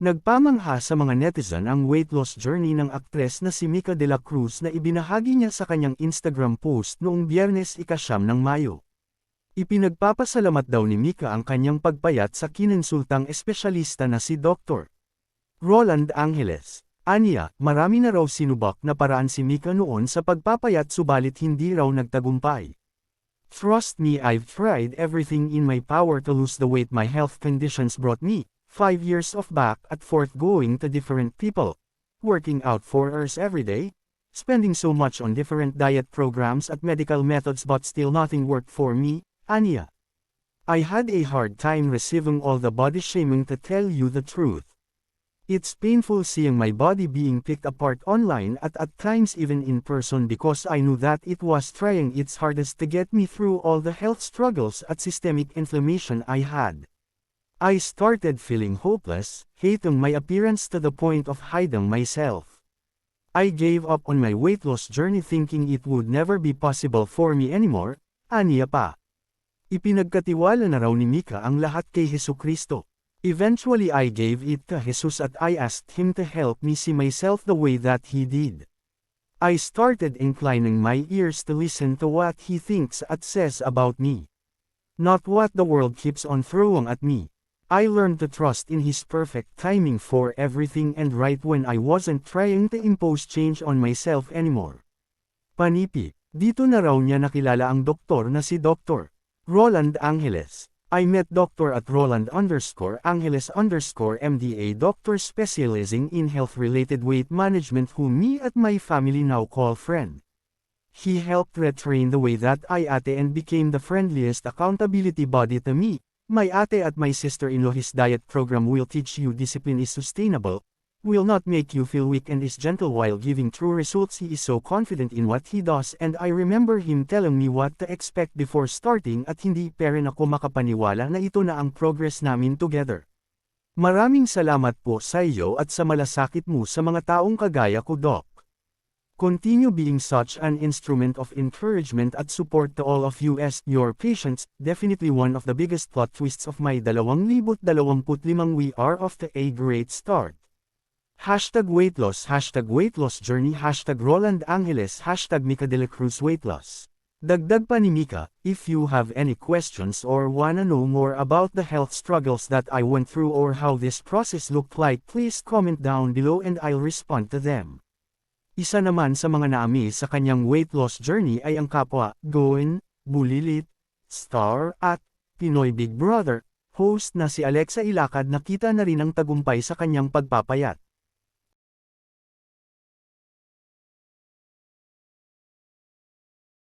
Nagpamangha sa mga netizen ang weight loss journey ng aktres na si Mika de la Cruz na ibinahagi niya sa kanyang Instagram post noong biyernes ikasyam ng Mayo. Ipinagpapasalamat daw ni Mika ang kanyang pagpayat sa kinonsultang espesyalista na si Dr. Roland Angeles. Aniya, marami na raw sinubak na paraan si Mika noon sa pagpapayat subalit hindi raw nagtagumpay. Trust me I've tried everything in my power to lose the weight my health conditions brought me, 5 years of back at forth going to different people, working out 4 hours every day, spending so much on different diet programs at medical methods but still nothing worked for me, Anya. I had a hard time receiving all the body shaming to tell you the truth. It's painful seeing my body being picked apart online at at times even in person because I knew that it was trying its hardest to get me through all the health struggles at systemic inflammation I had. I started feeling hopeless, hating my appearance to the point of hiding myself. I gave up on my weight loss journey thinking it would never be possible for me anymore, aniya pa. Ipinagkatiwala na raw ni Mika ang lahat kay Hesu Kristo. Eventually I gave it to Jesus at I asked him to help me see myself the way that he did. I started inclining my ears to listen to what he thinks and says about me. Not what the world keeps on throwing at me. I learned to trust in His perfect timing for everything and right when I wasn't trying to impose change on myself anymore. Panipi, dito na raw niya nakilala ang doktor na si Dr. Roland Angeles. I met Dr. at Roland underscore Angeles underscore MDA doctor specializing in health-related weight management who me at my family now call friend. He helped retrain the way that I ate and became the friendliest accountability body to me, my ate at my sister-in-law his diet program will teach you discipline is sustainable, will not make you feel weak and is gentle while giving true results he is so confident in what he does and I remember him telling me what to expect before starting at hindi pa rin ako makapaniwala na ito na ang progress namin together. Maraming salamat po sa iyo at sa malasakit mo sa mga taong kagaya ko Doc. Continue being such an instrument of encouragement at support to all of you as your patients, definitely one of the biggest plot twists of my 2025 we are off to a great start. Hashtag weight loss, hashtag weight loss journey, hashtag Roland Angeles, hashtag Mika de la Cruz weight loss. Dagdag pa ni Mika, if you have any questions or wanna know more about the health struggles that I went through or how this process looked like please comment down below and I'll respond to them. Isa naman sa mga naami sa kanyang weight loss journey ay ang kapwa, Goen, Bulilit, Star, at Pinoy Big Brother, host na si Alexa Ilacad nakita na rin ang tagumpay sa kanyang pagpapayat.